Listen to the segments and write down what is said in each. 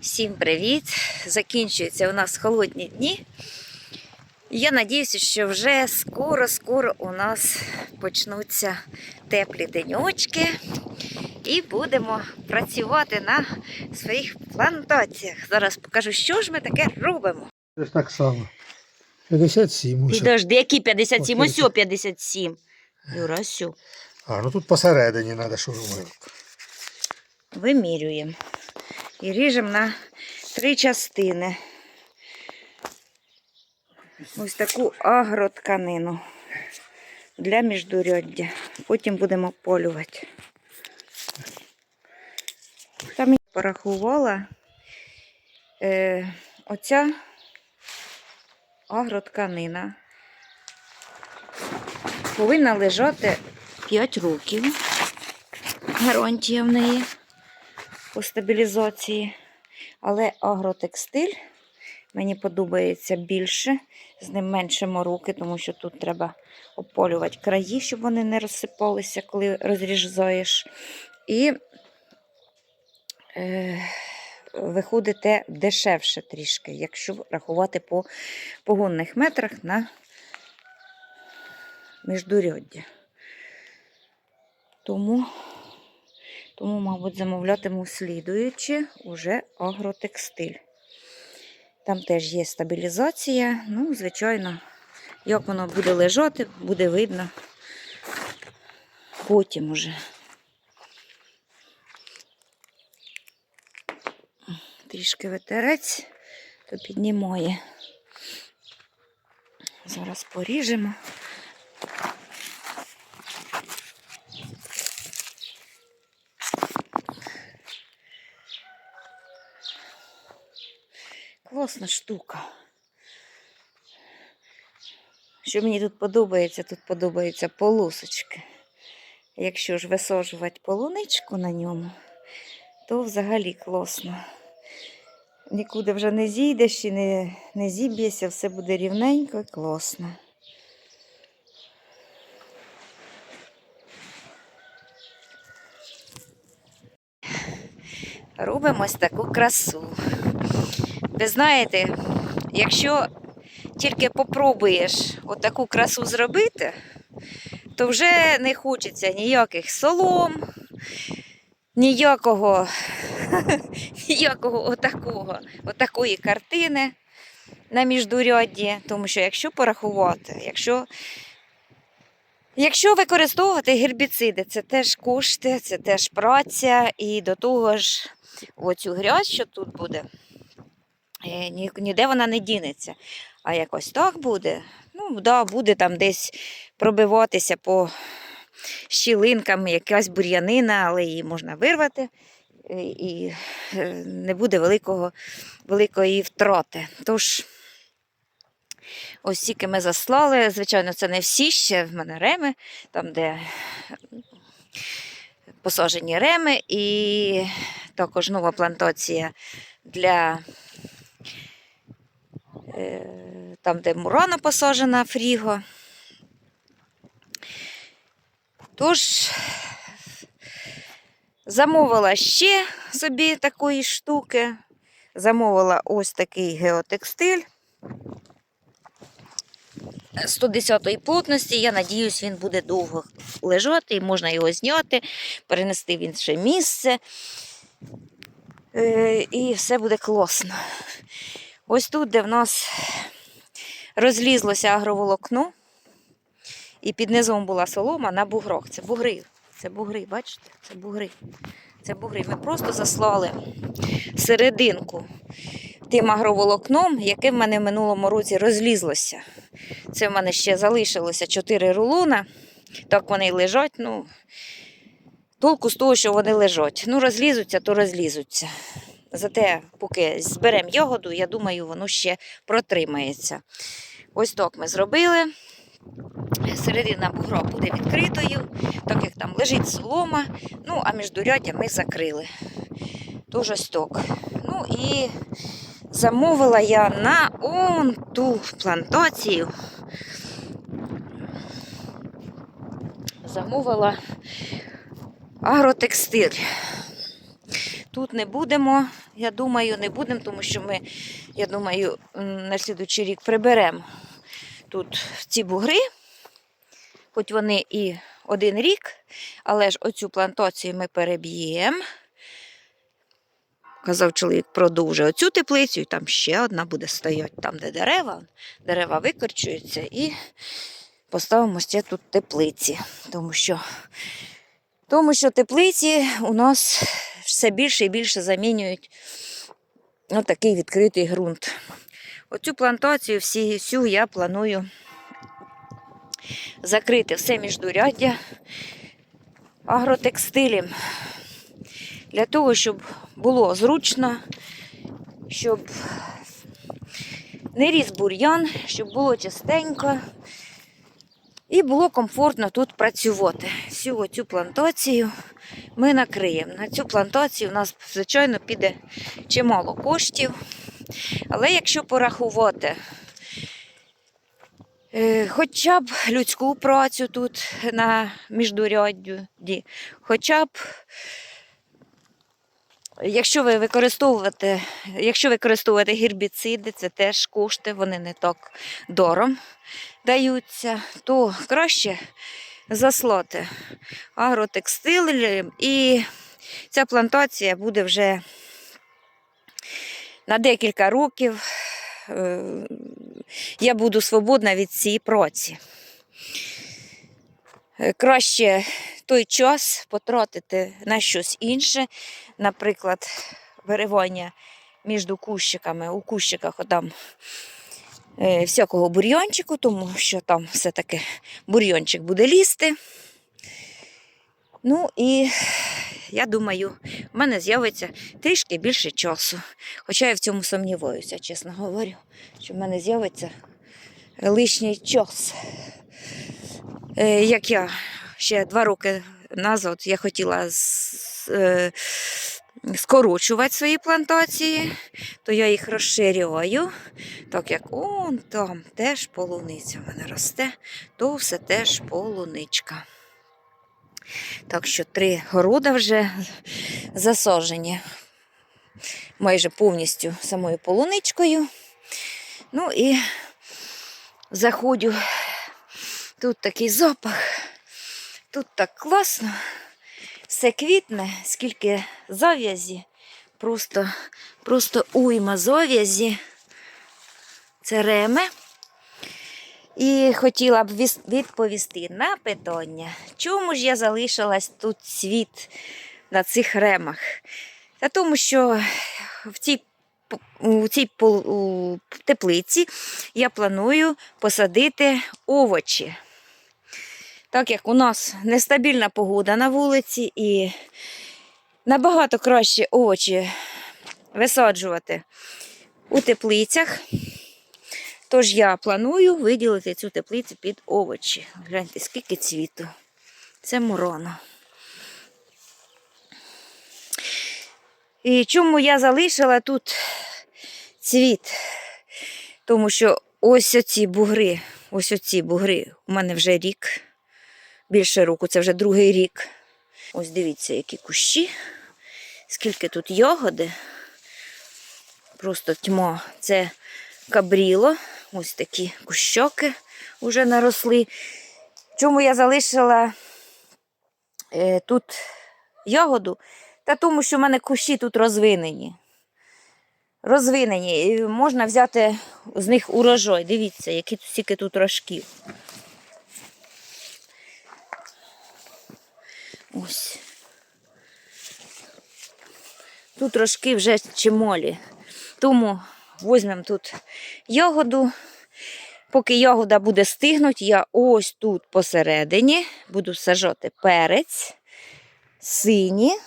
Всім привіт! Закінчуються у нас холодні дні. Я надіюся, що вже скоро-скоро у нас почнуться теплі деньочки і будемо працювати на своїх плантаціях. Зараз покажу, що ж ми таке робимо. Це ж так само. 57 ось. Підожди, які 57? Ось Ось о 57. Юра. А, ну тут посередині треба шурувати. Вимірюємо. І ріжемо на три частини. Ось таку агротканину для міждуряддя. Потім будемо полювати. Там я порахувала е, оця агротканина повинна лежати 5 років. Гарантія в неї по стабілізації. Але агротекстиль мені подобається більше, з ним менше мороки, тому що тут треба ополювати краї, щоб вони не розсипалися, коли розрізаєш. І е, виходите дешевше трішки, якщо рахувати по погонних метрах на міждуряддя. Тому тому, мабуть, замовлятиму слідуючи уже агротекстиль. Там теж є стабілізація. Ну, звичайно, як воно буде лежати, буде видно потім уже. Трішки ветерець, то піднімає. Зараз поріжемо. Класна штука. Що мені тут подобається, тут подобаються полосочки. Якщо ж висаджувати полуничку на ньому, то взагалі класно. Нікуди вже не зійдеш і не, не зіб'єшся, все буде рівненько і класно. Робимо ось таку красу. Ви знаєте, якщо тільки попробуєш отаку красу зробити, то вже не хочеться ніяких солом, ніякого, ніякого отакого, отакої картини на міждурядді. Тому що якщо порахувати, якщо, якщо використовувати гербіциди, це теж кошти, це теж праця, і до того ж, оцю грязь, що тут буде. Е, ні- ніде вона не дінеться. А якось так буде. Ну, да, буде там десь пробиватися по щілинкам якась бур'янина, але її можна вирвати е, і е, не буде великого, великої втрати. Тож, ось тільки ми заслали. Звичайно, це не всі ще в мене реми, там, де посаджені реми, і також нова плантація для там, де мурана посаджена фріго. Тож, замовила ще собі такої штуки. Замовила ось такий геотекстиль 110-ї плотності. Я надіюсь, він буде довго лежати і можна його зняти, перенести в інше місце. Е, І все буде класно. Ось тут, де в нас розлізлося агроволокно, і під низом була солома на буграх. Це бугри. Це бугри, бачите? Це бугри. Це бугри. Ми просто заслали серединку тим агроволокном, яке в мене в минулому році розлізлося. Це в мене ще залишилося 4 рулона. Так вони й лежать. Ну, толку з того, що вони лежать. Ну, розлізуться, то розлізуться. Зате, поки зберемо ягоду, я думаю, воно ще протримається. Ось так ми зробили. Середина бугра буде відкритою, так як там лежить солома, ну, а міждуряддя ми закрили. Ось так. Ну і замовила я на он ту плантацію. Замовила агротекстиль. Тут не будемо я думаю, не будемо, тому що ми, я думаю, на слідуючий рік приберемо тут ці бугри, хоч вони і один рік, але ж оцю плантацію ми переб'ємо. Казав чоловік, продовжує оцю теплицю, і там ще одна буде стояти, там, де дерева. Дерева викорчуються і поставимо ще тут теплиці. Тому що, тому що теплиці у нас все більше і більше замінюють отакий відкритий ґрунт. Оцю плантацію всю я планую закрити все міждуряддя агротекстилем. Для того, щоб було зручно, щоб не ріс бур'ян, щоб було чистенько і було комфортно тут працювати. Всю цю плантацію ми накриємо. На цю плантацію у нас, звичайно, піде чимало коштів. Але якщо порахувати, е, хоча б людську працю тут на міждурядді, хоча б Якщо ви використовуєте, якщо використовуєте гербіциди, це теж кошти, вони не так дором даються, то краще заслати агротекстилем і ця плантація буде вже на декілька років. е, Я буду свободна від цієї праці. Е, Краще той час потратити на щось інше, наприклад, виривання між кущиками, у кущиках там е, всякого бур'йончику, тому що там все-таки бур'йончик буде лізти. Ну і я думаю, в мене з'явиться трішки більше часу. Хоча я в цьому сумніваюся, чесно говорю, що в мене з'явиться лишній час. Е, Як я ще два роки назад я хотіла з- е, скорочувати свої плантації, то я їх розширюю, так як он там теж полуниця в мене росте, то все теж полуничка. Так що три города вже засаджені майже повністю самою полуничкою. Ну і заходжу. Тут такий запах, тут так класно, все квітне, скільки зав'язі, просто, просто уйма зав'язі. Це реми. І хотіла б відповісти на питання, чому ж я залишилась тут цвіт на цих ремах? Та тому що в цій, у цій теплиці я планую посадити овочі. Так як у нас нестабільна погода на вулиці і набагато краще овочі висаджувати у теплицях. Тож я планую виділити цю теплицю під овочі. Гляньте, скільки цвіту. Це мурона. І чому я залишила тут цвіт? Тому що ось оці бугри, ось оці бугри у мене вже рік. Більше року, це вже другий рік. Ось дивіться, які кущі, скільки тут ягоди. Просто тьма. Це кабріло. Ось такі кущоки вже наросли. Чому я залишила е, тут ягоду? Та тому, що в мене кущі тут розвинені. Розвинені. І можна взяти з них урожай. Дивіться, які скільки тут рожків. Ось. Тут рожки вже чимолі. Тому візьмемо тут ягоду. Поки ягода буде стигнути, я ось тут посередині буду сажати перець, сині.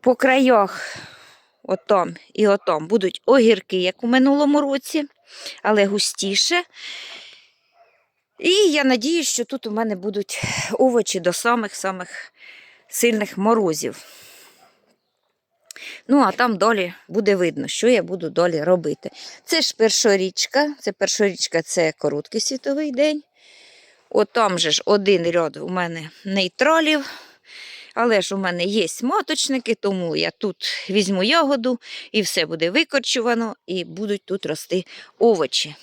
По краях отом і отом будуть огірки, як у минулому році, але густіше. І я надіюсь, що тут у мене будуть овочі до самих-самих сильних морозів. Ну, а там далі буде видно, що я буду далі робити. Це ж першорічка. Це першорічка це короткий світовий день. От там же ж один ряд у мене нейтралів. Але ж у мене є моточники, тому я тут візьму ягоду і все буде викорчувано, і будуть тут рости овочі.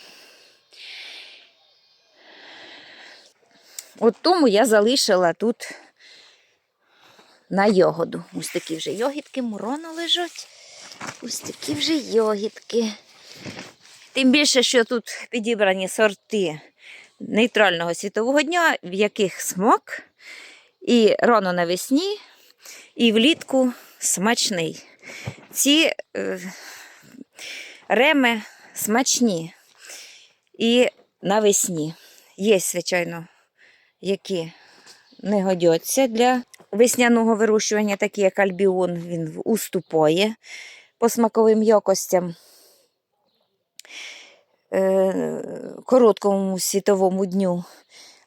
От тому я залишила тут на ягоду. Ось такі вже йогітки муроно лежать. Ось такі вже йогітки. Тим більше, що тут підібрані сорти нейтрального світового дня, в яких смак і рано навесні, і влітку смачний. Ці е, реми смачні і навесні. Є, звичайно, які не годяться для весняного вирощування, такі як альбіон, він уступає по смаковим якостям. Е, короткому світовому дню.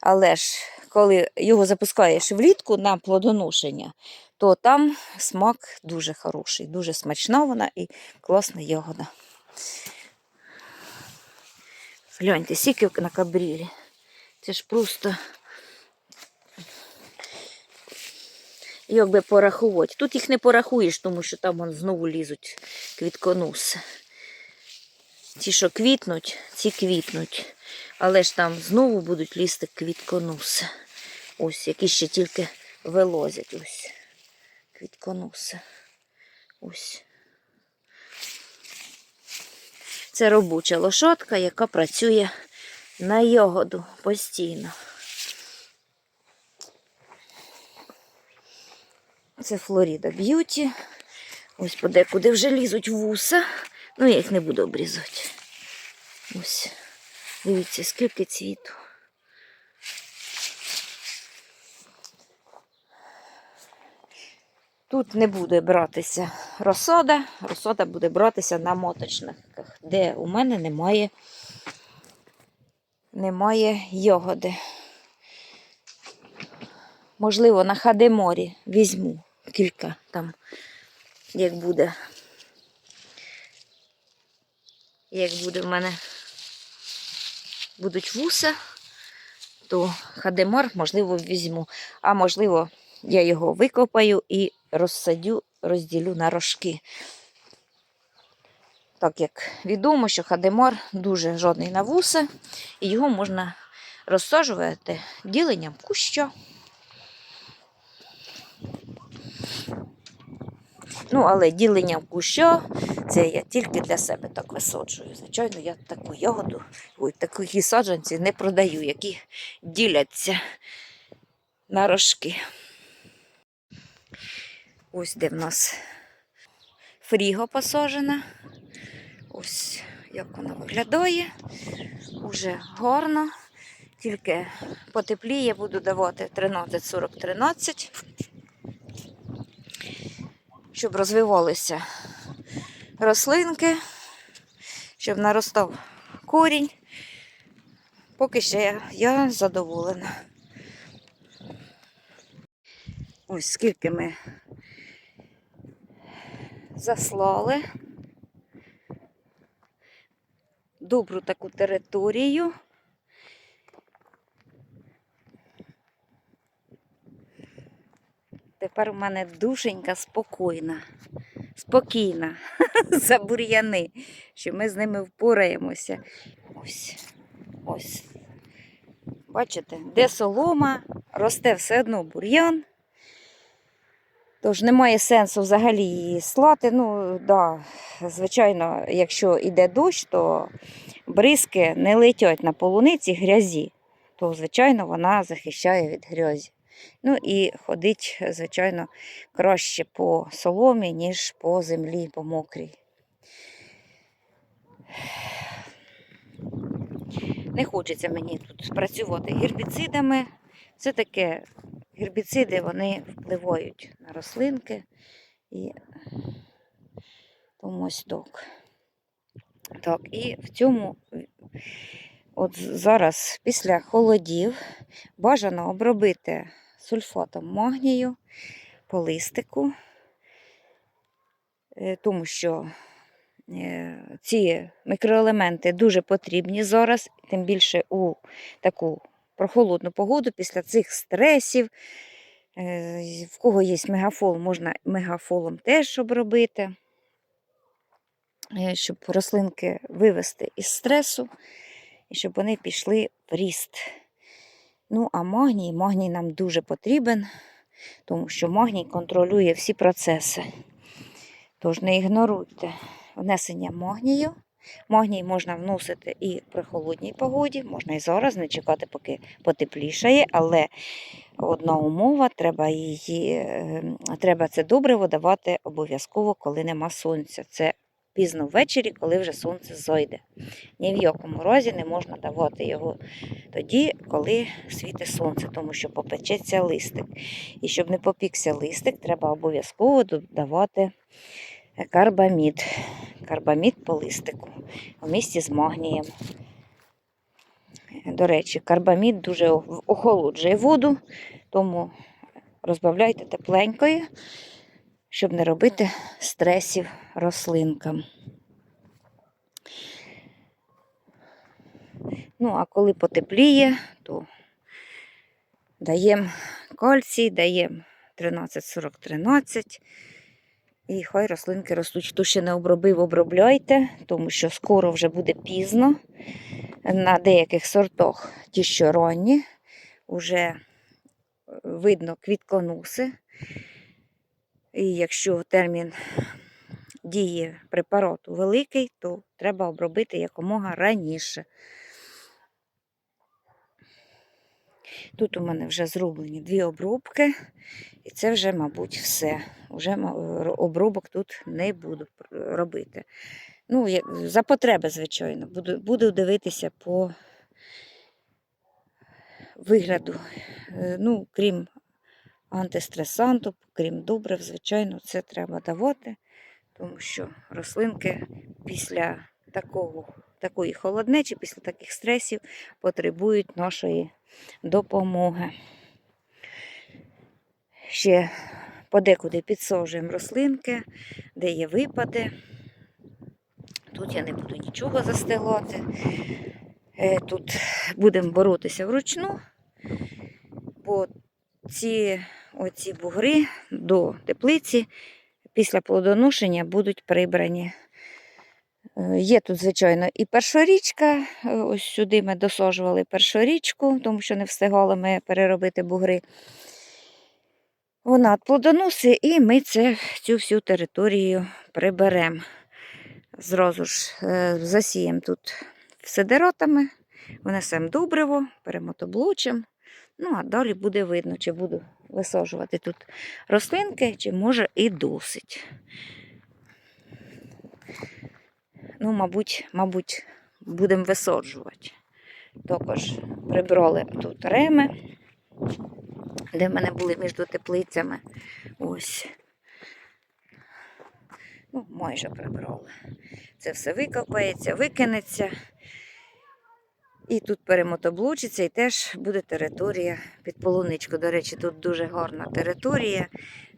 Але ж коли його запускаєш влітку на плодоношення, то там смак дуже хороший, дуже смачна вона і класна ягода. Гляньте, скільки на кабрілі. Це ж просто. Як би порахувати. Тут їх не порахуєш, тому що там вон знову лізуть квітконоси. Ті, що квітнуть, ці квітнуть. Але ж там знову будуть лізти квітконоси. Ось, які ще тільки вилозять. Ось. Квітконоси. Ось. Це робоча лошадка, яка працює на ягоду постійно. Це Флоріда Б'юті. Ось подекуди вже лізуть вуса. Ну, я їх не буду обрізати. Ось. Дивіться, скільки цвіту. Тут не буде братися розсода, розсода буде братися на моточниках, де у мене немає, немає йогоди. Можливо, на Хадеморі візьму кілька там, як буде. Як буде в мене будуть вуса, то хадемар, можливо, візьму. А можливо, я його викопаю і розсадю, розділю на рожки. Так як відомо, що хадемар дуже жодний на вуса, і його можна розсаджувати діленням куща. Ну, але ділення в куща це я тільки для себе так висаджую. Звичайно, я таку ягоду, ой, такі саджанці не продаю, які діляться на рожки. Ось де в нас фріго посаджена. Ось як вона виглядає. Уже гарно. Тільки потепліє, буду давати 13-40-13 щоб розвивалися рослинки, щоб наростав корінь. Поки ще я, задоволена. Ось скільки ми заслали добру таку територію. Тепер у мене душенька спокійна, спокійна за бур'яни, що ми з ними впораємося. Ось, ось. Бачите, де солома, росте все одно бур'ян. Тож немає сенсу взагалі її слати. Ну, да, звичайно, якщо йде дощ, то бризки не летять на полуниці грязі, то, звичайно, вона захищає від грязі. Ну і ходить, звичайно, краще по соломі, ніж по землі, по мокрій. Не хочеться мені тут працювати гербіцидами. Все таки гербіциди вони впливають на рослинки і тому ось так. Так, і в цьому, от зараз, після холодів, бажано обробити сульфатом магнію по листику, е, тому що е, ці мікроелементи дуже потрібні зараз, тим більше у таку прохолодну погоду після цих стресів, Е, В кого є мегафол, можна мегафолом теж обробити, щоб рослинки вивести із стресу і щоб вони пішли в ріст. Ну, а магній, магній нам дуже потрібен, тому що магній контролює всі процеси. Тож не ігноруйте внесення магнію. Магній можна вносити і при холодній погоді, можна і зараз, не чекати, поки потеплішає, але одна умова, треба її, е, треба це добриво давати обов'язково, коли нема сонця. Це пізно ввечері, коли вже сонце зойде. Ні в якому разі не можна давати його тоді, коли світить сонце, тому що попечеться листик. І щоб не попікся листик, треба обов'язково додавати карбамід. Карбамід по листику в місті з магнієм. До речі, карбамід дуже охолоджує воду, тому розбавляйте тепленькою, щоб не робити стресів рослинкам. Ну, а коли потепліє, то даємо кальцій, даємо 13-40-13. І хай рослинки ростуть. Хто ще не обробив, обробляйте, тому що скоро вже буде пізно. На деяких сортах, ті, що ранні, вже видно квітконуси. І якщо термін дії препарату великий, то треба обробити якомога раніше. Тут у мене вже зроблені дві обробки, і це вже, мабуть, все. Уже обробок тут не буду робити. Ну, за потреби, звичайно. Буду, буду дивитися по вигляду. Е, Ну, крім антистресанту, крім добрив, звичайно, це треба давати, тому що рослинки після такого, такої холоднечі, після таких стресів потребують нашої допомоги. Ще подекуди підсаджуємо рослинки, де є випади. Тут я не буду нічого застилати. Е, Тут будемо боротися вручну, бо ці оці бугри до теплиці після плодоношення будуть прибрані. Е, Є тут, звичайно, і першорічка. Е, Ось сюди ми досаджували першорічку, тому що не встигали ми переробити бугри. Вона плодоноси, і ми це, цю всю територію приберемо. Зразу ж е, засіємо тут сидеротами, внесемо добриво, перемотоблучимо. Ну, а далі буде видно, чи буду висаджувати тут рослинки, чи може і досить. Ну, мабуть, мабуть, будемо висаджувати. Також прибрали тут реми, де в мене були між теплицями. Ось. Ну, майже прибрали. Це все викопається, викинеться. І тут перемотоблучиться, і теж буде територія під полуничку. До речі, тут дуже гарна територія.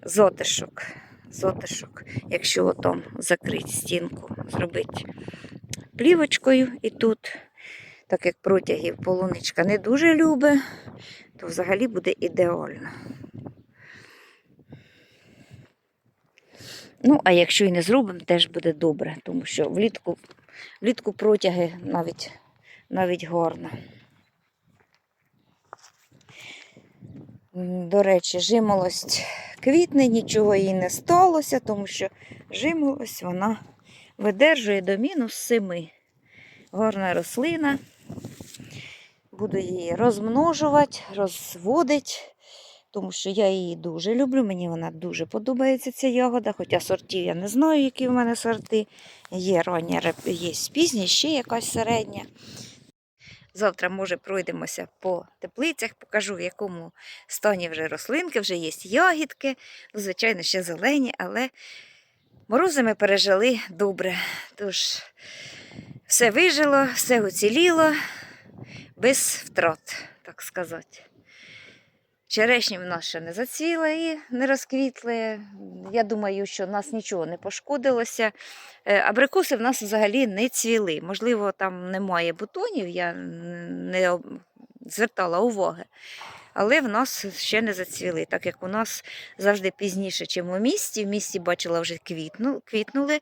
Зотишок. Зотишок. Якщо там закрити стінку, зробити плівочкою і тут, так як протягів полуничка не дуже любить, то взагалі буде ідеально. Ну, а якщо і не зробимо, теж буде добре, тому що влітку, влітку протяги навіть, навіть гарно. До речі, жимолость квітне, нічого їй не сталося, тому що жимолость вона видержує до мінус 7. Гарна рослина. Буду її розмножувати, розводити, тому що я її дуже люблю. Мені вона дуже подобається, ця ягода. Хоча сортів я не знаю, які в мене сорти. Є рання, є пізня, ще якась середня. Завтра, може, пройдемося по теплицях, покажу, в якому стані вже рослинки, вже є ягідки. Ну, звичайно, ще зелені, але морози ми пережили добре. Тож все вижило, все уціліло, без втрат, так сказати. Черешні в нас ще не зацвіли і не розквітли. Я думаю, що в нас нічого не пошкодилося. Е, Абрикоси в нас взагалі не цвіли. Можливо, там немає бутонів, я не звертала уваги. Але в нас ще не зацвіли, так як у нас завжди пізніше, ніж у місті. В місті бачила вже квітну, квітнули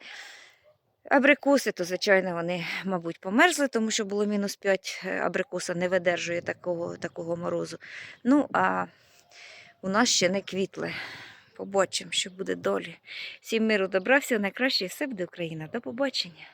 абрикоси, то, звичайно, вони, мабуть, померзли, тому що було мінус 5, абрикоса не видержує такого, такого морозу. Ну, а у нас ще не квітли. Побачимо, що буде долі. Всім миру добра, всього найкраще, і все буде Україна. До побачення.